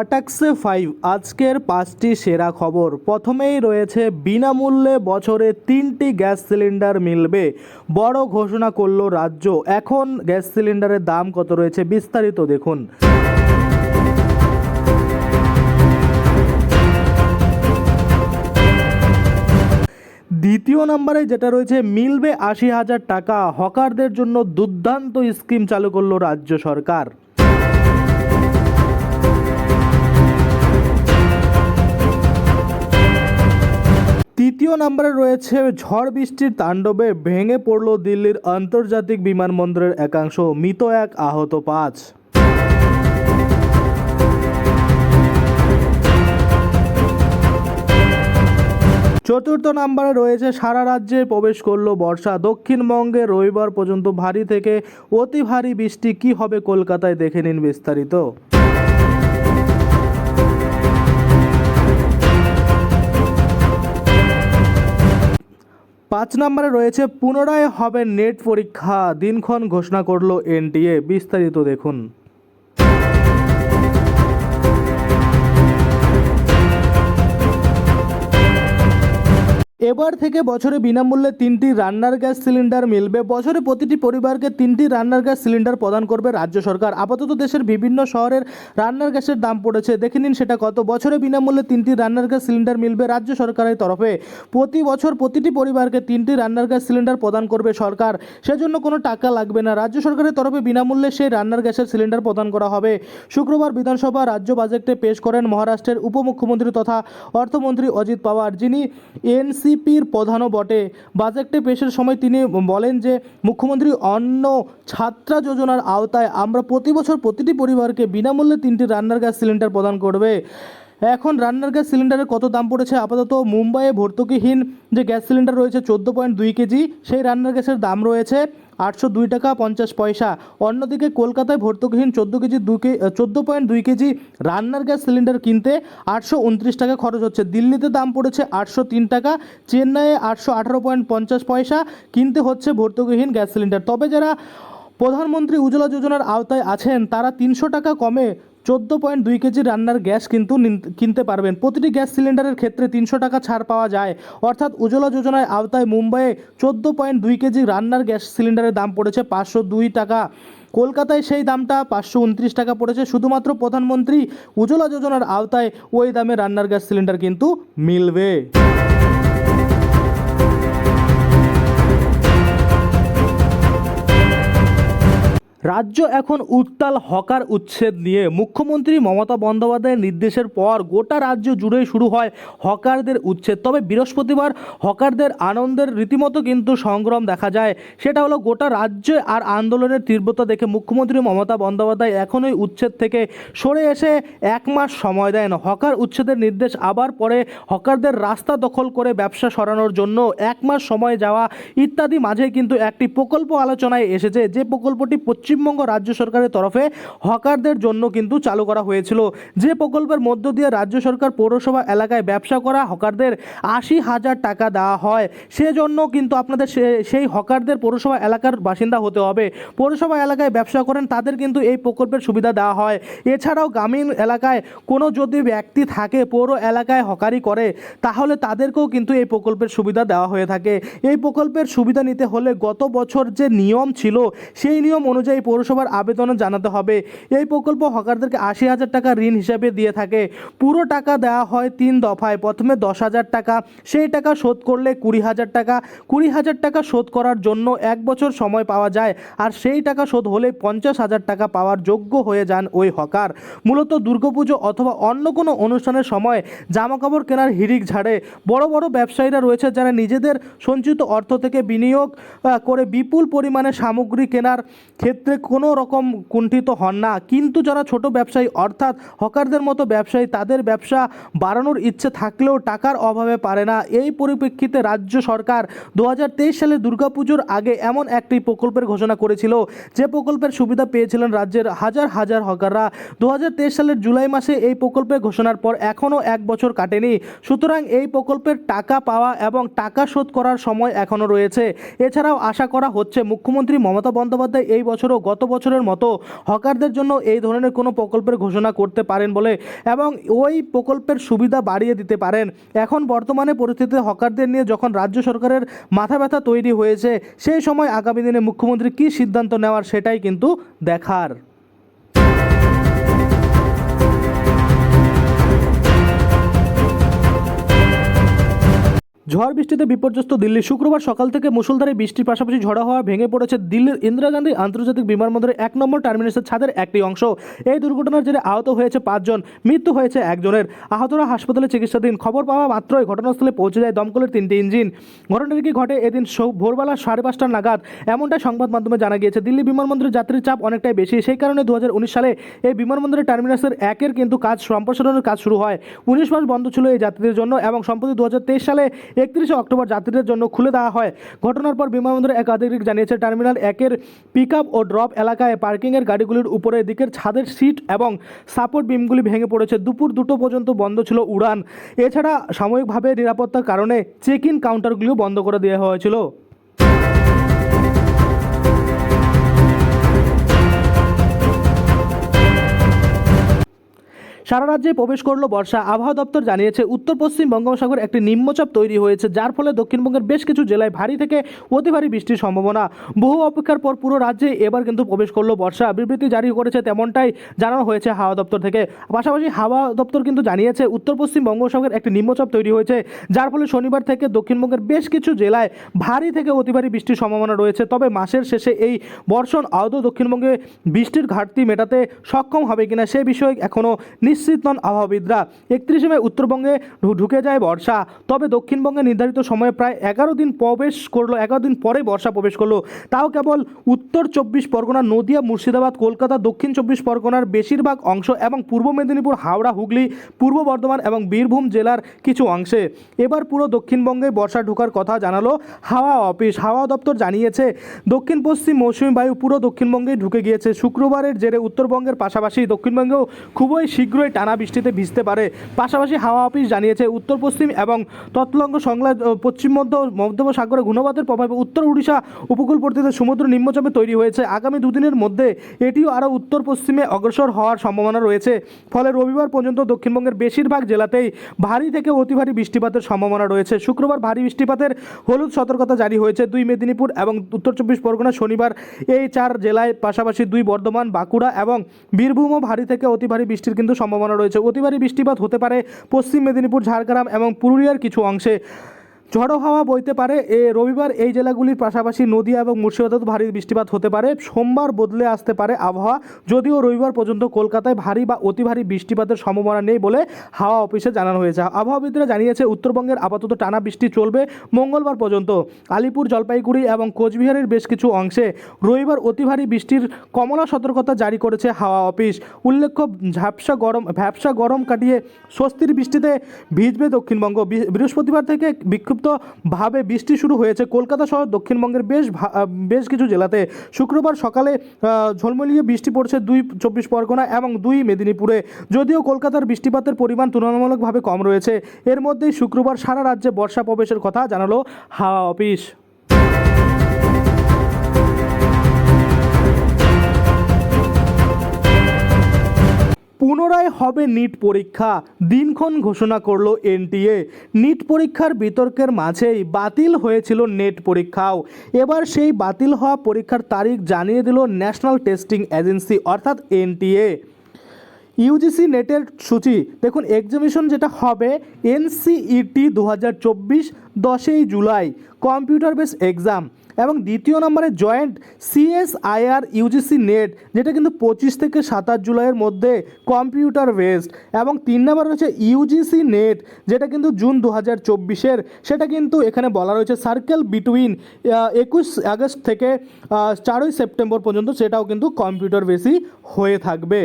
ফাটাক্সে five আজকের পাঁচটি সেরা খবর। প্রথমেই রয়েছে, বিনামূল্যে বছরে তিনটি গ্যাস সিলিন্ডার মিলবে। বড় ঘোষণা করল রাজ্য। এখন গ্যাস সিলিন্ডারের দাম কত রয়েছে বিস্তারিত দেখুন। দ্বিতীয় নম্বরে যেটা রয়েছে, মিলবে আশি হাজার টাকা। হকারদের জন্য দুর্দান্ত স্কিম চালু করল রাজ্য সরকার। তৃতীয় নম্বরে রয়েছে ঝড় বৃষ্টির তাণ্ডবে ভেঙে পড়ল দিল্লির আন্তর্জাতিক বিমানবন্দরের একাংশ, মৃত এক আহত পাঁচ। চতুর্থ নম্বরে রয়েছে, সারা রাজ্যে প্রবেশ করল বর্ষা। দক্ষিণবঙ্গে রবিবার পর্যন্ত ভারী থেকে অতি ভারী বৃষ্টি। কি হবে কলকাতায় দেখে নিন বিস্তারিত। পাঁচ নম্বরে রয়েছে পুনরায় হবে নেট পরীক্ষা দিনক্ষণ ঘোষণা করল এনটিএ। বিস্তারিত দেখুন। এবার থেকে বছরে বিনামূল্যে তিনটি রান্নার গ্যাস সিলিন্ডার মিলবে। বছরে প্রতিটি পরিবারকে তিনটি রান্নার গ্যাস সিলিন্ডার প্রদান করবে রাজ্য সরকার। আপাতত দেশের বিভিন্ন শহরের রান্নার গ্যাসের দাম পড়েছে। দেখে নিন সেটা কত। বছরে বিনামূল্যে তিনটি রান্নার গ্যাস সিলিন্ডার মিলবে রাজ্য সরকারের তরফে। প্রতি বছর প্রতিটি পরিবারকে তিনটি রান্নার গ্যাস সিলিন্ডার প্রদান করবে সরকার। সেজন্য কোনো টাকা লাগবে না। রাজ্য সরকারের তরফে বিনামূল্যে সেই রান্নার গ্যাসের সিলিন্ডার প্রদান করা হবে। শুক্রবার বিধানসভা রাজ্য বাজেটে পেশ করেন মহারাষ্ট্রের উপমুখ্যমন্ত্রী তথা অর্থমন্ত্রী অজিত পাওয়ার, যিনি এনসিপির প্রধানও বটে। বাজেটে পেশের সময় তিনি বলেন যে, মুখ্যমন্ত্রী অন্ন ছাত্রা যোজনার আওতায় আমরা প্রতি বছর প্রতিটি পরিবারকে বিনামূল্যে তিনটি রান্নার গ্যাস সিলিন্ডার প্রদান করবে। এখন রান্নার গ্যাস সিলিন্ডারের কত দাম পড়েছে আপাতত মুম্বাইয়ে ভর্তুকিহীন যে গ্যাস সিলিন্ডার রয়েছে চোদ্দ পয়েন্ট দুই কেজি, সেই রান্নার গ্যাসের দাম রয়েছে আটশো দুই টাকা পঞ্চাশ পয়সা। অন্যদিকে কলকাতায় ভর্তুকিহীন চোদ্দ কেজি দু কে চোদ্দ পয়েন্ট দুই কেজি রান্নার গ্যাস সিলিন্ডার কিনতে আটশো উনত্রিশ টাকা খরচ হচ্ছে। দিল্লিতে দাম পড়েছে আটশো তিন টাকা, চেন্নাইয়ে আটশো আঠারো পয়েন্ট পঞ্চাশ পয়সা, কিনতে হচ্ছে ভর্তুকিহীন গ্যাস সিলিন্ডার। তবে যারা প্রধানমন্ত্রী উজ্জ্বলা যোজনার আওতায় আছেন, তারা তিনশো টাকা কমে চোদ্দ পয়েন্ট দুই কেজি রান্নার গ্যাস কিন্তু কিনতে পারবেন। প্রতিটি গ্যাস সিলিন্ডারের ক্ষেত্রে তিনশো টাকা ছাড় পাওয়া যায়। অর্থাৎ উজ্জ্বলা যোজনার আওতায় মুম্বাইয়ে চোদ্দ পয়েন্ট দুই কেজি রান্নার গ্যাস সিলিন্ডারের দাম পড়েছে পাঁচশো দুই টাকা। কলকাতায় সেই দামটা পাঁচশো উনত্রিশ টাকা পড়েছে। শুধুমাত্র প্রধানমন্ত্রী উজ্জ্বলা যোজনার আওতায় ওই দামে রান্নার গ্যাস সিলিন্ডার কিন্তু মিলবে। রাজ্য এখন উত্তাল হকার উচ্ছেদ নিয়ে মুখ্যমন্ত্রী মমতা বন্দ্যোপাধ্যায়ের নির্দেশের পর গোটা রাজ্য জুড়ে শুরু হয় হকারদের উচ্ছেদ। তবে বৃহস্পতিবার হকারদের আনন্দের রীতিমতো কিন্তু সংগ্রাম দেখা যায়। সেটা হলো গোটা রাজ্যে আর আন্দোলনের তীব্রতা দেখে মুখ্যমন্ত্রী মমতা বন্দ্যোপাধ্যায় এখনই উচ্ছেদ থেকে সরে এসে এক মাস সময় দেন। হকার উচ্ছেদের নির্দেশ আবার পরে হকারদের রাস্তা দখল করে ব্যবসা সরানোর জন্য এক মাস সময় যাওয়া ইত্যাদি মাঝে কিন্তু একটি প্রকল্প আলোচনায় এসেছে। যে প্রকল্পটি পশ্চিমবঙ্গ রাজ্য সরকারের তরফে হকারদের জন্য কিন্তু চালু করা হয়েছিল। যে প্রকল্পের মধ্য দিয়ে রাজ্য সরকার পৌরসভা এলাকায় ব্যবসা করা হকারদের আশি হাজার টাকা দেওয়া হয়। সেজন্য কিন্তু আপনাদের সেই হকারদের পৌরসভা এলাকার বাসিন্দা হতে হবে। পৌরসভা এলাকায় ব্যবসা করেন, তাদের কিন্তু এই প্রকল্পের সুবিধা দেওয়া হয়। এছাড়াও গ্রামীণ এলাকায় কোনো যদি ব্যক্তি থাকে, পৌর এলাকায় হকারি করে, তাহলে তাদেরকেও কিন্তু এই প্রকল্পের সুবিধা দেওয়া হয়ে থাকে। এই প্রকল্পের সুবিধা নিতে হলে গত বছর যে নিয়ম ছিল, সেই নিয়ম অনুযায়ী পৌরসভার আবেদনে জানাতে হবে। এই প্রকল্প হকারদেরকে আশি হাজার টাকা ঋণ হিসাবে দিয়ে থাকে। পুরো টাকা দেওয়া হয় তিন দফায়। প্রথমে দশ হাজার টাকা, সেই টাকা শোধ করলে কুড়ি হাজার টাকা। কুড়ি হাজার টাকা শোধ করার জন্য এক বছর সময় পাওয়া যায়। আর সেই টাকা শোধ হলে পঞ্চাশ হাজার টাকা পাওয়ার যোগ্য হয়ে যান ওই হকার। মূলত দুর্গাপুজো অথবা অন্য কোনো অনুষ্ঠানের সময় জামাকাপড় কেনার হিড়িক ঝাড়ে। বড় বড় ব্যবসায়ীরা রয়েছে যারা নিজেদের সঞ্চিত অর্থ থেকে বিনিয়োগ করে বিপুল পরিমাণে সামগ্রী কেনার ক্ষেত্রে কোনো রকম কুণ্ঠিত হন না। কিন্তু যারা ছোট ব্যবসায়ী, অর্থাৎ হকারদের মতো ব্যবসায়ী, তাদের ব্যবসা বাড়ানোর ইচ্ছে থাকলেও টাকার অভাবে পারে না। এই পরিপ্রেক্ষিতে রাজ্য সরকার দু হাজার তেইশ সালে দুর্গাপুজোর আগে এমন একটি প্রকল্পের ঘোষণা করেছিল। যে প্রকল্পের সুবিধা পেয়েছিলেন রাজ্যের হাজার হাজার হকাররা। দু হাজার তেইশ সালের জুলাই মাসে এই প্রকল্পের ঘোষণার পর এখনও এক বছর কাটেনি। সুতরাং এই প্রকল্পের টাকা পাওয়া এবং টাকা শোধ করার সময় এখনও রয়েছে। এছাড়াও আশা করা হচ্ছে মুখ্যমন্ত্রী মমতা বন্দ্যোপাধ্যায় এই বছরও গত বছরের মতো হকারদের জন্য এই ধরনের কোনো প্রকল্পের ঘোষণা করতে পারেন বলে এবং ওই প্রকল্পের সুবিধা বাড়িয়ে দিতে পারেন। এখন বর্তমানে পরিস্থিতিতে হকারদের নিয়ে যখন রাজ্য সরকারের মাথা ব্যথা তৈরি হয়েছে, সেই সময় আগামী দিনে মুখ্যমন্ত্রী কী সিদ্ধান্ত নেওয়ার সেটাই কিন্তু দেখার। ঝড় বৃষ্টিতে বিপর্যস্ত দিল্লি শুক্রবার সকাল থেকে মুষলধারে বৃষ্টির পাশাপাশি ঝড়ো হওয়া ভেঙে পড়েছে দিল্লির ইন্দিরা গান্ধী আন্তর্জাতিক বিমানবন্দরের এক নম্বর টার্মিনাসের ছাদের একটি অংশ। এই দুর্ঘটনার জেরে আহত হয়েছে পাঁচজন, মৃত্যু হয়েছে একজনের। আহতরা হাসপাতালে চিকিৎসাধীন। খবর পাওয়া মাত্রই ঘটনাস্থলে পৌঁছে যায় দমকলের তিনটি ইঞ্জিন। ঘটনাটি কি ঘটে এদিন ভোরবেলা সাড়ে পাঁচটা নাগাদ? এমনটাই সংবাদ মাধ্যমে জানা গিয়েছে। দিল্লি বিমানবন্দরের যাত্রীর চাপ অনেকটাই বেশি। সেই কারণে দু হাজার উনিশ সালে এই বিমানবন্দরের টার্মিনাসের একের কিন্তু কাজ সম্প্রসারণের কাজ শুরু হয়। উনিশ মাস বন্ধ ছিল এই যাত্রীদের জন্য এবং সম্প্রতি দু হাজার তেইশ সালে একত্রিশে অক্টোবর যাত্রীদের জন্য খুলে দেওয়া হয়। ঘটনার পর বিমানবন্দরের এক আধিকারিক জানিয়েছে, টার্মিনাল একের পিক ও ড্রপ এলাকায় পার্কিংয়ের গাড়িগুলির উপরে দিকের ছাদের সিট এবং সাপোর্ট বিমগুলি ভেঙে পড়েছে। দুপুর দুটো পর্যন্ত বন্ধ ছিল উড়ান। এছাড়া সাময়িকভাবে নিরাপত্তার কারণে চেক ইন কাউন্টারগুলিও বন্ধ করে দেওয়া হয়েছিল। সারা রাজ্যে প্রবেশ করল বর্ষা। আবহাওয়া দপ্তর জানিয়েছে উত্তর পশ্চিম বঙ্গোপসাগর একটি নিম্নচাপ তৈরি হয়েছে, যার ফলে দক্ষিণবঙ্গের বেশ কিছু জেলায় ভারী থেকে অতি ভারী বৃষ্টির সম্ভাবনা। বহু অপেক্ষার পর পুরো রাজ্যে এবার কিন্তু প্রবেশ করল বর্ষা। বিবৃতি জারি করেছে তেমনটাই জানানো হয়েছে হাওয়া দপ্তর থেকে। পাশাপাশি হাওয়া দপ্তর কিন্তু জানিয়েছে উত্তর পশ্চিম বঙ্গোপসাগর একটি নিম্নচাপ তৈরি হয়েছে, যার ফলে শনিবার থেকে দক্ষিণবঙ্গের বেশ কিছু জেলায় ভারী থেকে অতি ভারী বৃষ্টির সম্ভাবনা রয়েছে। তবে মাসের শেষে এই বর্ষণ আদৌ দক্ষিণবঙ্গে বৃষ্টির ঘাটতি মেটাতে সক্ষম হবে কিনা সে বিষয়ে এখনও নিশ্চিত নন আবহাওয়াবিদরা একত্রিশে মে উত্তরবঙ্গে ঢুকে যায় বর্ষা। তবে দক্ষিণবঙ্গে নির্ধারিত সময়ে প্রায় এগারো দিন প্রবেশ করল, এগারো দিন পরে বর্ষা প্রবেশ করল। তাও কেবল উত্তর চব্বিশ পরগনা, নদিয়া, মুর্শিদাবাদ, কলকাতা, দক্ষিণ চব্বিশ পরগনার বেশিরভাগ অংশ এবং পূর্ব মেদিনীপুর, হাওড়া, হুগলি, পূর্ব বর্ধমান এবং বীরভূম জেলার কিছু অংশে। এবার পুরো দক্ষিণবঙ্গে বর্ষা ঢোকার কথা জানালো হাওয়া অফিস। হাওয়া দপ্তর জানিয়েছে, দক্ষিণ পশ্চিম মৌসুমী বায়ু পুরো দক্ষিণবঙ্গে ঢুকে গিয়েছে। শুক্রবারের জেরে উত্তরবঙ্গের পাশাপাশি দক্ষিণবঙ্গেও খুবই শীঘ্রই টানা বৃষ্টিতে ভিজতে পারে। পাশাপাশি হাওয়া অফিস জানিয়েছে, উত্তর পশ্চিম এবং তৎলঙ্গ সংলগ্ন পশ্চিম মধ্য মধ্যসাগরে ঘূর্ণবাতের প্রভাবে উত্তর উড়িষ্যা উপকূলবর্তীতে সমুদ্র নিম্নচাপে তৈরি হয়েছে। আগামী দুদিনের মধ্যে এটিও আরও উত্তর পশ্চিমে অগ্রসর হওয়ার সম্ভাবনা রয়েছে। ফলে রবিবার পর্যন্ত দক্ষিণবঙ্গের বেশিরভাগ জেলাতেই ভারী থেকে অতি ভারী বৃষ্টিপাতের সম্ভাবনা রয়েছে। শুক্রবার ভারী বৃষ্টিপাতের হলুদ সতর্কতা জারি হয়েছে দুই মেদিনীপুর এবং উত্তর চব্বিশ পরগনা, শনিবার এই চার জেলায়, পাশাপাশি দুই বর্ধমান, বাঁকুড়া এবং বীরভূমও ভারী থেকে অতি ভারী বৃষ্টির কিন্তু সম্ভাবনা রয়েছে। অতিবারি বৃষ্টিপাত হতে পারে পশ্চিম মেদিনীপুর ঝাড়গ্রাম এবং পুরুলিয়ার কিছু অংশে। ঝড়ো হাওয়া বইতে পারে। এ রবিবার এই জেলাগুলির পাশাপাশি নদীয়া এবং মুর্শিদাবাদ ভারী বৃষ্টিপাত হতে পারে। সোমবার বদলে আসতে পারে আবহাওয়া। যদিও রবিবার পর্যন্ত কলকাতায় ভারী বা অতি ভারী বৃষ্টিপাতের সম্ভাবনা নেই বলে হাওয়া অফিসে জানানো হয়েছে। আবহাওয়াবিদরা জানিয়েছে, উত্তরবঙ্গের আপাতত টানা বৃষ্টি চলবে মঙ্গলবার পর্যন্ত। আলিপুর, জলপাইগুড়ি এবং কোচবিহারের বেশ কিছু অংশে রবিবার অতি ভারী বৃষ্টির কমলা সতর্কতা জারি করেছে হাওয়া অফিস। উল্লেখ্য, ঝাপসা গরম ভ্যাপসা গরম কাটিয়ে স্বস্তির বৃষ্টিতে ভিজবে দক্ষিণবঙ্গ। বৃহস্পতিবার থেকে বিক্ষিপ্তভাবে বৃষ্টি শুরু হয়েছে। কলকাতা সহ দক্ষিণবঙ্গের বেশ বেশ কিছু জেলাতে শুক্রবার সকালে ঝলমলিয়ে বৃষ্টি পড়ছে দুই চব্বিশ পরগনা এবং দুই মেদিনীপুরে। যদিও কলকাতার বৃষ্টিপাতের পরিমাণ তুলনামূলকভাবে কম রয়েছে। এর মধ্যেই শুক্রবার সারা রাজ্যে বর্ষা প্রবেশের কথা জানালো হাওয়া অফিস। পুনরায় হবে নিট পরীক্ষা। দিনক্ষণ ঘোষণা করল এনটিএ। নিট পরীক্ষার বিতর্কের মাঝেই বাতিল হয়েছিল নেট পরীক্ষাও। এবার সেই বাতিল হওয়া পরীক্ষার তারিখ জানিয়ে দিল ন্যাশনাল টেস্টিং এজেন্সি, অর্থাৎ এনটিএ। ইউজিসি নেটের সূচি, দেখুন এক্সামিশন যেটা হবে এনসিইটি দু হাজার চব্বিশ দশই জুলাই কম্পিউটার বেস এক্সাম এবং দ্বিতীয় নম্বরে জয়েন্ট সিএসআইআর ইউজিসি নেট, যেটা কিন্তু পঁচিশ থেকে সাতাশ জুলাইয়ের মধ্যে কম্পিউটার বেসড। এবং তিন নম্বর রয়েছে ইউজিসি নেট, যেটা কিন্তু জুন দু হাজার চব্বিশের। সেটা কিন্তু এখানে বলা রয়েছে সার্কেল বিটুইন একুশ আগস্ট থেকে চারই সেপ্টেম্বর পর্যন্ত সেটাও কিন্তু কম্পিউটার বেসই হয়ে থাকবে।